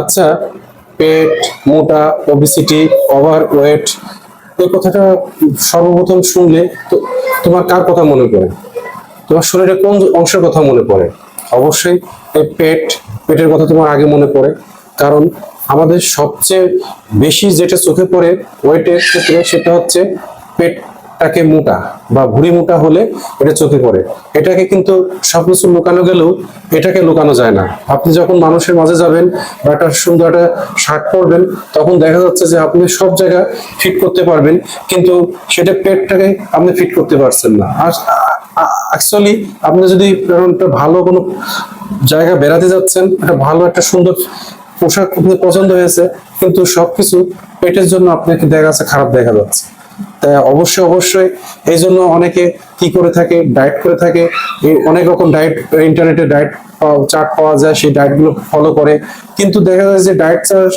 আচ্ছা পেট, মোটা obesity over wait এই কথাটা সর্বপ্রথম শুনলে তো তোমার কার কথা মনে পড়ে? তোমার শরীরে কোন অংশের কথা মনে পড়ে? অবশ্যই এই পেট, পেটের কথা তোমার আগে মনে পড়ে। কারণ আমাদের সবচেয়ে বেশি যেটা চোখে পড়ে ওয়েটের ক্ষেত্রে সেটা হচ্ছে পেটটাকে মোটা বা ভুঁড়ি মোটা হলে এটা চোখে পড়ে। এটাকে কিন্তু সব কিছু লুকানো গেলেও এটাকে লুকানো যায় না। আপনি যখন মানুষের মাঝে যাবেন বা একটা সুন্দর একটা শার্ট পরবেন, তখন দেখা যাচ্ছে যে আপনি সব জায়গা ফিট করতে পারবেন, কিন্তু সেটা পেটটাকে আপনি ফিট করতে পারছেন না। আর অ্যাকচুয়ালি আপনি যদি একটা ভালো কোনো জায়গা বেড়াতে যাচ্ছেন, একটা ভালো একটা সুন্দর পোশাক আপনার পছন্দ হয়েছে, কিন্তু সবকিছু পেটের জন্য আপনাকে দেখা যাচ্ছে খারাপ দেখা যাচ্ছে। তাই অবশ্যই অবশ্যই এই জন্য অনেকে কি করে থাকে ডায়েট করে থাকে অনেক রকম ডায়েট ইন্টারনেটে ডায়েট চার্ট পাওয়া যায়, সেই ডায়েটগুলো ফলো করে। কিন্তু দেখা যায় যে ডায়েট চার্ট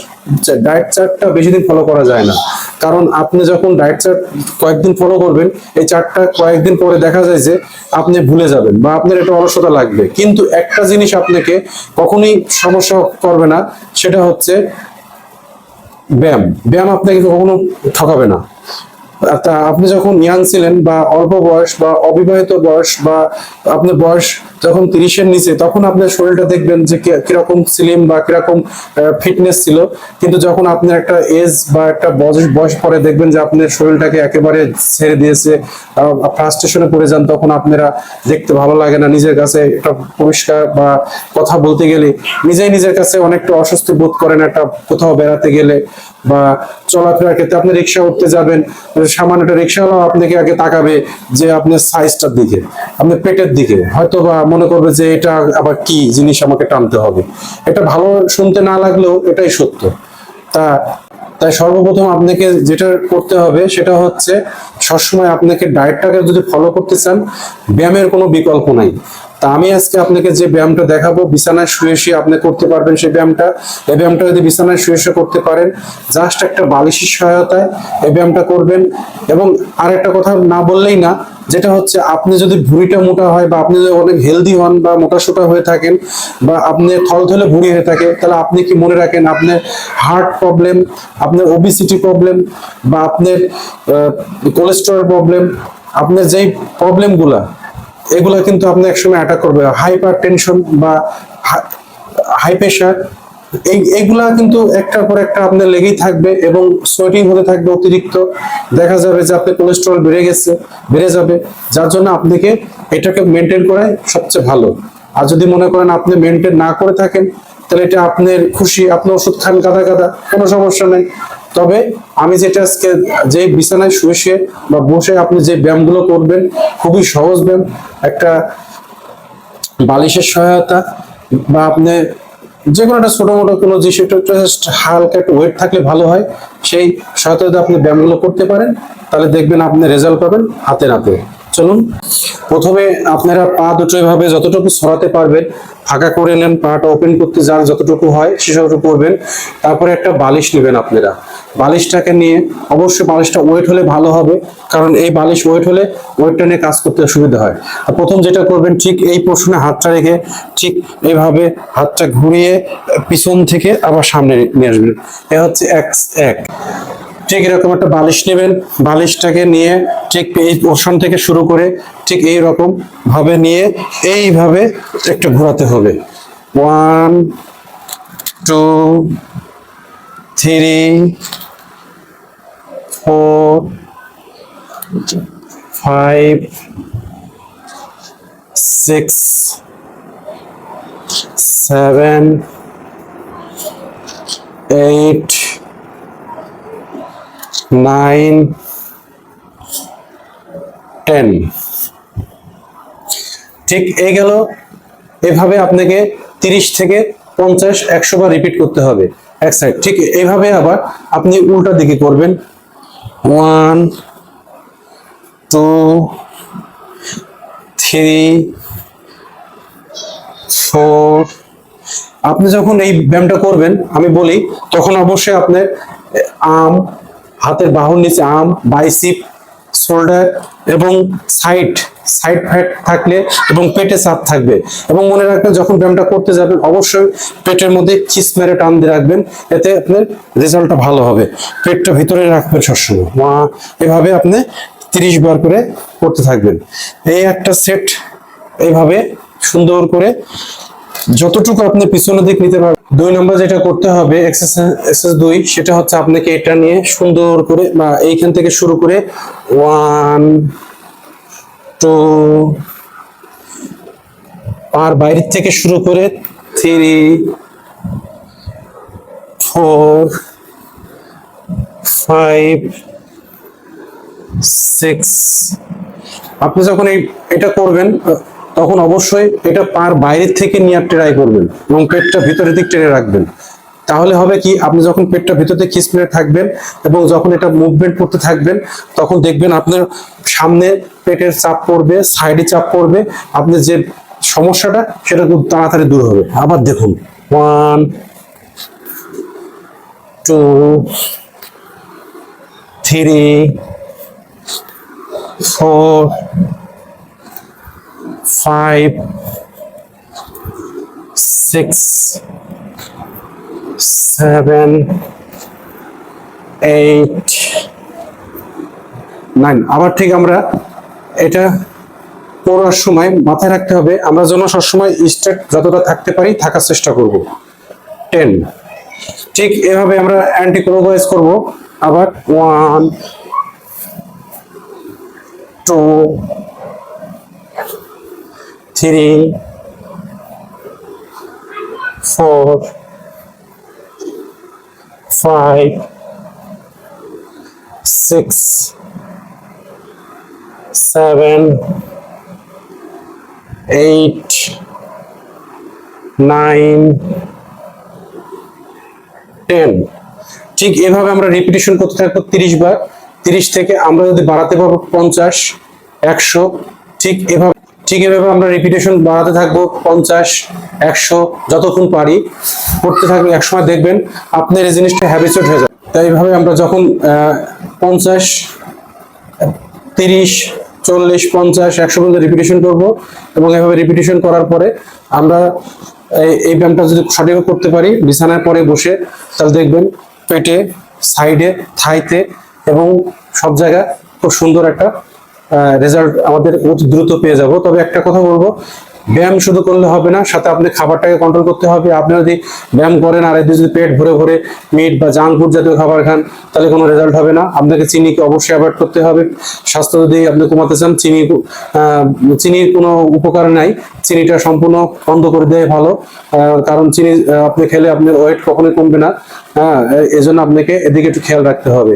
ডায়েট চার্টটা বেশি দিন ফলো করা যায় না। কারণ আপনি যখন ডায়েট চার্ট কয়েকদিন ফলো করবেন, এই চার্টটা কয়েকদিন পরে দেখা যায় যে আপনি ভুলে যাবেন বা আপনার একটা অলসতা লাগবে। কিন্তু একটা জিনিস আপনাকে কখনোই সমস্যা করবে না, সেটা হচ্ছে ব্যায়াম। ব্যায়াম আপনাকে কখনো ঠকাবে না। তা আপনি যখন ইয়াং ছিলেন বা অল্প বয়স বা অবিবাহিত বয়স বা আপনার বয়স যখন তিরিশের নিচে, তখন আপনার শরীরটা দেখবেন যে কীরকম স্লিম বা কীরকম ফিটনেস ছিল। কিন্তু যখন আপনার একটা এজ বা একটা বয়স বয়স পরে দেখবেন যে আপনার শরীরটাকে একেবারে ছেড়ে দিয়েছে ফ্রাস্ট্রেশনে পড়ে যান, তখন আপনারা দেখতে ভালো লাগে না। নিজের কাছে একটা পরিষ্কার বা কথা বলতে গেলে নিজেই নিজের কাছে অনেকটা অস্বস্তি বোধ করেন একটা কোথাও বেড়াতে গেলে বা চলাফেরার ক্ষেত্রে আপনি রিক্সা উঠতে যাবেন সামান্য একটা রিক্সাওয়ালাও আপনাকে আগে তাকাবে যে আপনার সাইজটার দিকে, আপনার পেটের দিকে। হয়তো বা মনে করবে যে এটা আবার কি জিনিস আমাকে টানতে হবে। এটা ভালো শুনতে না লাগলেও এটাই সত্য। তা, তাই সর্বপ্রথম আপনাকে যেটা করতে হবে সেটা হচ্ছে সবসময় আপনাকে ডায়েটটাকে যদি ফলো করতে চান, ব্যায়ামের কোনো বিকল্প নাই। তা আমি আজকে আপনাকে যে ব্যায়ামটা দেখাবো, বিছানায় শুয়ে শুয়ে আপনি করতে পারবেন সেই ব্যায়ামটা। এই ব্যায়ামটা যদি বিছানায় শুয়ে শুয়ে করতে পারেন জাস্ট একটা বালিশের সহায়তায় এই ব্যায়ামটা করবেন। এবং আর একটা কথা না বললেই না, যেটা হচ্ছে আপনি যদি ভুঁড়িটা মোটা হয় বা আপনি যদি অনেক হেলদি হন বা মোটা সোটা হয়ে থাকেন বা আপনি থলথলে ভুঁড়ি হয়ে থাকে তাহলে আপনি কি মনে রাখেন আপনার হার্ট প্রবলেম আপনার ওবিসিটি প্রবলেম বা আপনার কোলেস্ট্রল প্রবলেম আপনার যেই প্রবলেমগুলা এগুলা কিন্তু আপনি একসময় অ্যাটাক করবে। হাইপার টেনশন বা হাই প্রেশার এই, এইগুলা কিন্তু একটার পর একটা আপনার লেগেই থাকবে এবং সোয়েটিং হতে থাকবে অতিরিক্ত। দেখা যাবে যে আপনার কোলেস্টেরল বেড়ে গেছে, বেড়ে যাবে, যার জন্য আপনাকে এটাকে মেনটেন করাই সবচেয়ে ভালো। আর যদি মনে করেন আপনি মেনটেন না করে থাকেন, তাহলে এটা আপনার খুশি আপনি ওষুধ খান গাদা গাদা, কোনো সমস্যা নেই। তবে আমি যেটা আজকে যে বিছানায় শুয়ে বা বসে আপনি যে ব্যায়ামগুলো করবেন, খুবই সহজ ব্যায়াম। একটা বালিশের সহায়তা বা আপনি যে কোনো একটা ছোট মোটো কোনো জিনিস, একটু জাস্ট হালকা একটু ওয়েট থাকলে ভালো হয়। সেই সহায়তা আপনি ব্যায়ামগুলো করতে পারেন। তাহলে দেখবেন আপনি রেজাল্ট পাবেন হাতে নাতে। চলুন, প্রথমে আপনারা পা দুটো এভাবে যতটুকু সরাতে পারবেন, ফাঁকা করে নেন, পাটা ওপেন করতে যার যতটুকু হয় সেসবটুকু করবেন। তারপরে একটা বালিশ নেবেন আপনারা। বালিশটাকে নিয়ে, অবশ্যই বালিশটা ওয়েট হলে ভালো হবে, কারণ এই বালিশ ওয়েট হলে ওয়েটটা নিয়ে কাজ করতে সুবিধা হয়। আর প্রথম যেটা করবেন, ঠিক এই পোর্শনে হাতটা রেখে, ঠিক এইভাবে হাতটা ঘুরিয়ে পিছন থেকে আবার সামনে নিয়ে আসবেন। এ হচ্ছে এক এক। ঠিক এরকম একটা বালিশ নেবেন, বালিশটাকে নিয়ে ঠিক এই পোর্শন থেকে শুরু করে ঠিক এই রকম ভাবে নিয়ে এইভাবে একটু ঘোরাতে হবে। One two three, four, five, six, seven, eight, nine, ten. ঠিক এই গেল। এভাবে আপনাকে তিরিশ থেকে পঞ্চাশ, একশো বার রিপিট করতে হবে। এক সাইড ঠিক এইভাবে আবার আপনি উল্টা দিকে করবেন। ওয়ান টু থ্রি ফোর আপনি যখন এই ব্যায়ামটা করবেন, আমি বলি, তখন অবশ্যই আপনার আম, হাতের বাহুর নিচে আম বাইসিপ শোল্ডার এবং সাইড সাইড ফ্যাট থাকলে এবং পেটে চাপ থাকবে। এবং মনে রাখবেন, যখন ব্যায়ামটা করতে যাবেন, অবশ্যই পেটের মধ্যে চিস মেরে টান দিয়ে রাখবেন, এতে আপনার রেজাল্টটা ভালো হবে। পেটটা ভিতরে রাখবেন সবসময়। মা- এভাবে আপনি তিরিশ বার করে করতে থাকবেন। এই একটা সেট এইভাবে সুন্দর করে যতটুকু আপনি পিছনের দিক নিতে পারবেন, দুই নম্বর যেটা করতে হবে এক্সারসাইজ দুই, সেটা হচ্ছে আপনাকে এটা নিয়ে সুন্দর করে, বা এইখান থেকে শুরু করে ওয়ান টু আর বাইরের থেকে শুরু করে থ্রি ফোর ফাইভ সিক্স আপনি যখন এটা করবেন তখন অবশ্যই এটা পার বাইরের থেকে নিয়ে ট্রাই করবেন এবং পেটটা ভিতরের দিক টেনে রাখবেন। তাহলে হবে কি আপনি যখন পেটটা ভিতর খিসমিরে থাকবেন এবং যখন এটা মুভমেন্ট করতে থাকবেন তখন দেখবেন আপনার সামনে পেটের চাপ পড়বে সাইডে চাপ পড়বে আপনি যে সমস্যাটা সেটা খুব তাড়াতাড়ি দূর হবে। আবার দেখুন one two three four, five, six, seven, eight, nine আবার ঠিক আমরা এটা পড়ার সময় মাথায় রাখতে হবে আমরা যেন সবসময় স্টেট যতটা থাকতে পারি থাকার চেষ্টা করব। টেন ঠিক এভাবে আমরা অ্যান্টি ক্লোকওয়াইজ করব। আবার one two, three, four, five, six, seven, eight, nine, ten ঠিক এভাবে আমরা রিপিটেশন করতে থাকব তিরিশ বার। তিরিশ থেকে আমরা যদি বাড়াতে পারব পঞ্চাশ একশো ঠিক এভাবে ঠিক এভাবে আমরা রিপিটেশন বাড়াতে থাকব পঞ্চাশ, একশো, যতক্ষণ পারি। করতে থাকবে একসময় দেখবেন আপনার এই জিনিসটা হ্যাবিচুয়েট হয়ে যাবে তাই এইভাবে আমরা যখন পঞ্চাশ, তিরিশ, চল্লিশ, পঞ্চাশ, একশো পর্যন্ত রিপিটেশন করব এবং এভাবে রিপিটেশন করার পরে আমরা এই ব্যায়ামটা যদি সঠিকভাবে করতে পারি, বিছানার পরে বসে তাহলে দেখবেন পেটে সাইডে থাইতে এবং সব জায়গায় খুব সুন্দর একটা রেজাল্ট আমাদের অতি দ্রুত পেয়ে যাব। তবে একটা কথা বলব, ব্যায়াম শুধু করলে হবে না, সাথে আপনি খাবারটাকে কন্ট্রোল করতে হবে। আপনি যদি ব্যায়াম করেন, আর যদি পেট ভরে ভরে মিট বা জাঙ্ক ফুড জাতীয় খাবার খান, তাহলে কোনো রেজাল্ট হবে না। আপনাকে চিনিকে অবশ্যই অ্যাভয়েড করতে হবে। স্বাস্থ্য যদি আপনি কমাতে চান, চিনি চিনির কোনো উপকার নাই। চিনিটা সম্পূর্ণ বন্ধ করে দেয় ভালো। কারণ চিনি আপনি খেলে আপনার ওয়েট কখনোই কমবে না। হ্যাঁ এই জন্য আপনাকে এদিকে একটু খেয়াল রাখতে হবে।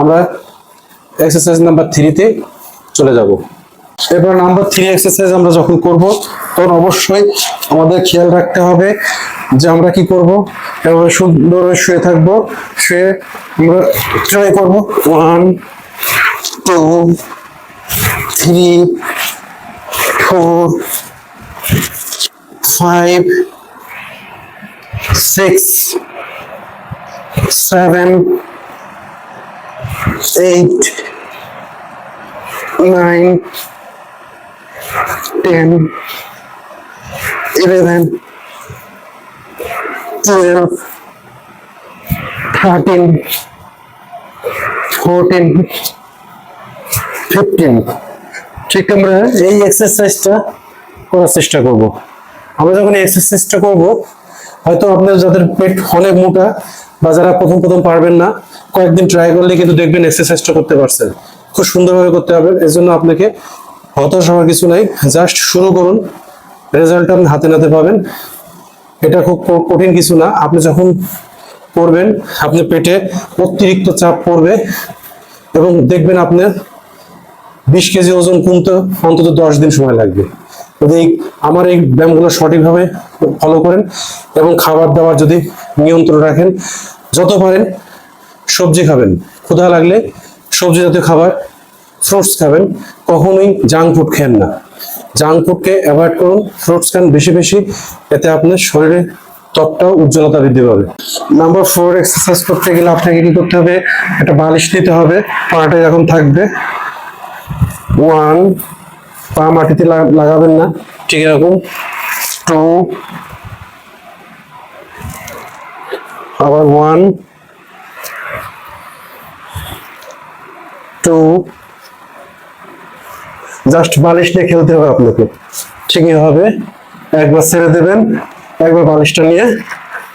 আমরা এক্সারসাইজ নাম্বার থ্রিতে চলে যাব। এবার নাম্বার থ্রি এক্সারসাইজ আমরা যখন করব, তখন অবশ্যই আমাদের খেয়াল রাখতে হবে যে আমরা কি করব। এভাবে সুন্দর শুয়ে থাকব। শুয়ে আমরা ট্রাই করব। One two three four five six seven eight 9, 10, 11, 12, 13, 14, 15 ঠিক আমরা এই এক্সারসাইজটা করার চেষ্টা করব। আমরা যখন এক্সারসাইজটা করব হয়তো আপনার যাদের পেট অনেক মোটা বা যারা প্রথম প্রথম পারবেন না কয়েকদিন ট্রাই করলে কিন্তু দেখবেন এক্সারসাইজটা করতে পারছেন। খুব সুন্দরভাবে করতে হবে। এর জন্য আপনাকে হতাশ হওয়ার কিছু নাই। জাস্ট শুরু করুন। রেজাল্ট আপনি হাতে নাতে পাবেন। এটা খুব কঠিন কিছু না। আপনি যখন করবেন আপনি পেটে অতিরিক্ত চাপ পড়বে এবং দেখবেন আপনার বিশ কেজি ওজন কমতে অন্তত দশ দিন সময় লাগবে। যদি আমার এই ব্যায়ামগুলো সঠিকভাবে ফলো করেন এবং খাবার দাবার যদি নিয়ন্ত্রণ রাখেন, যত পারেন সবজি খাবেন। ক্ষুধা লাগলে সবজি জাতীয় খাবার ফ্রুটস খাবেন, কখনোই জাঙ্ক ফুড খেন না। জাঙ্ক ফুডকে অ্যাভয়েড করুন ফ্রুটস খান বেশি বেশি, এতে আপনার শরীরে ত্বকটাও উজ্জ্বলতা বৃদ্ধি পাবে। নাম্বার ফোর এক্সারসাইজ করতে গেলে আপনাকে কি করতে হবে? একটা বালিশ নিতে হবে পাটা যখন থাকবে ওয়ান পা মাটিতে লাগা- লাগাবেন না, ঠিক এরকম টু আবার ওয়ান টু জাস্ট বালিশ নিয়ে খেলতে হবে আপনাকে। ঠিকই হবে। একবার ছেড়ে দেবেন, একবার বালিশটা নিয়ে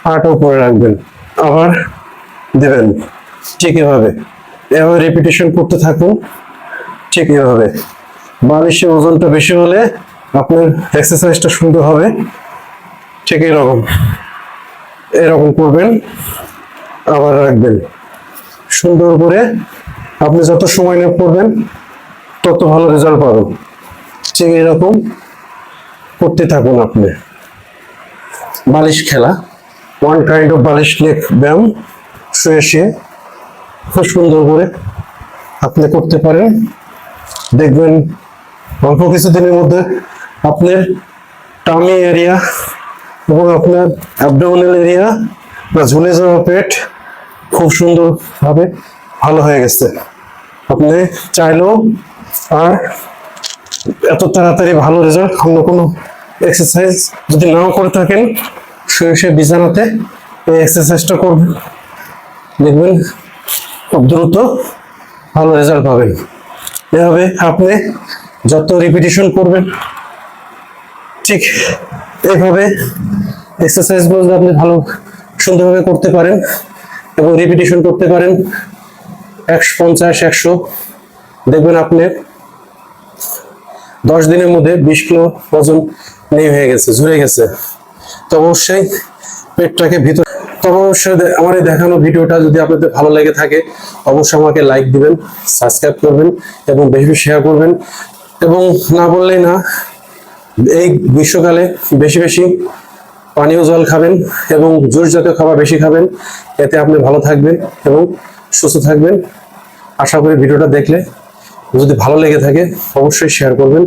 পাটা উপরে রাখবেন, আবার দেবেন। ঠিক এভাবে এভাবে রিপিটেশন করতে থাকুন ঠিক এভাবে বালিশের ওজনটা বেশি হলে আপনার এক্সারসাইজটা সুন্দর হবে। ঠিক এরকম। এরকম করবেন, আবার রাখবেন। সুন্দর করে আপনি যত সময় নিয়ে পড়বেন, তত ভালো রেজাল্ট পাবেন। ঠিক এরকম করতে থাকুন আপনি। বালিশ খেলা ওয়ান কাইন্ড অফ বালিশ লেক ব্যায়াম, শুয়ে শুয়ে খুব সুন্দর করে আপনি করতে পারেন। দেখবেন অল্প কিছুদিনের মধ্যে আপনার টামি এরিয়া এবং আপনার অ্যাবডোমিনাল এরিয়া বা ঝুলে যাওয়া পেট খুব সুন্দরভাবে ভালো হয়ে গেছে। আপনি চাইলেও আর এত তাড়াতাড়ি ভালো রেজাল্ট অন্য কোনো এক্সারসাইজ যদি নাও করে থাকেন শুয়ে শুয়ে বিছানাতে এই এক্সারসাইজটা করবেন। দেখবেন খুব দ্রুত ভালো রেজাল্ট পাবেন। এভাবে আপনি যত রিপিটেশন করবেন, ঠিক এভাবে এক্সারসাইজগুলো আপনি ভালো সুন্দরভাবে করতে পারেন এবং রিপিটেশন করতে পারেন একশো পঞ্চাশ, একশো। দেখবেন আপনি দশ দিনের মধ্যে বিশ কিলো ওজন নেই হয়ে গেছে, ঝরে গেছে। তো অবশ্যই পেটটাকে ভিতর তবে অবশ্যই আমার এই দেখানো ভিডিওটা যদি আপনাদের ভালো লেগে থাকে, অবশ্যই আমাকে লাইক দিবেন সাবস্ক্রাইব করবেন এবং বেশি বেশি শেয়ার করবেন। এবং না বললেই না, এই গ্রীষ্মকালে বেশি বেশি পানীয় জল খাবেন এবং জোর জাতীয় খাবার বেশি খাবেন, এতে আপনি ভালো থাকবেন এবং সুস্থ থাকবেন আশা করি ভিডিওটা দেখলে যদি ভালো লেগে থাকে অবশ্যই শেয়ার করবেন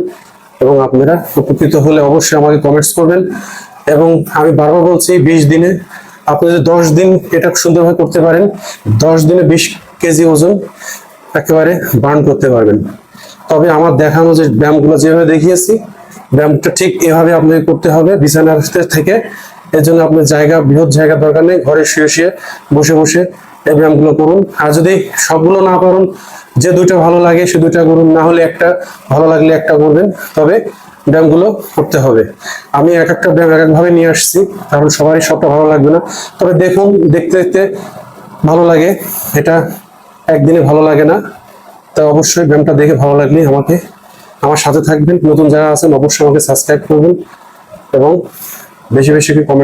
এবং আপনারা উপকৃত হলে অবশ্যই আমাকে কমেন্টস করবেন এবং আমি বারবার বলছি বিশ দিনে আপনি যদি দশ দিন এটা সুন্দরভাবে করতে পারেন, দশ দিনে বিশ কেজি ওজন একেবারে বার্ন করতে পারবেন। তবে আমার দেখানো যে ব্যায়ামগুলো যেভাবে দেখিয়েছি, ব্যায়ামটা ঠিক এভাবে আপনাকে করতে হবে বিছানার থেকে। এর জন্য আপনার জায়গা, বৃহৎ জায়গা দরকার নেই। ঘরে শুয়ে শুয়ে বসে বসে এই ব্যায়ামগুলো করুন। আর যদি সবগুলো না করুন, যে দুইটা ভালো লাগে সে দুইটা করুন, না হলে একটা ভালো লাগলে একটা করবেন। তবে ব্যায়ামগুলো করতে হবে। আমি এক একটা ব্যায়াম এক একভাবে নিয়ে আসছি, কারণ সবারই সবটা ভালো লাগবে না। তবে দেখুন, দেখতে দেখতে ভালো লাগে। এটা একদিনে ভালো লাগে না। তা অবশ্যই ব্যায়ামটা দেখে ভালো লাগলে আমাকে, আমার সাথে থাকবেন। নতুন যারা আছেন, অবশ্যই আমাকে সাবস্ক্রাইব করবেন এবং বেশি বেশি কমেন্ট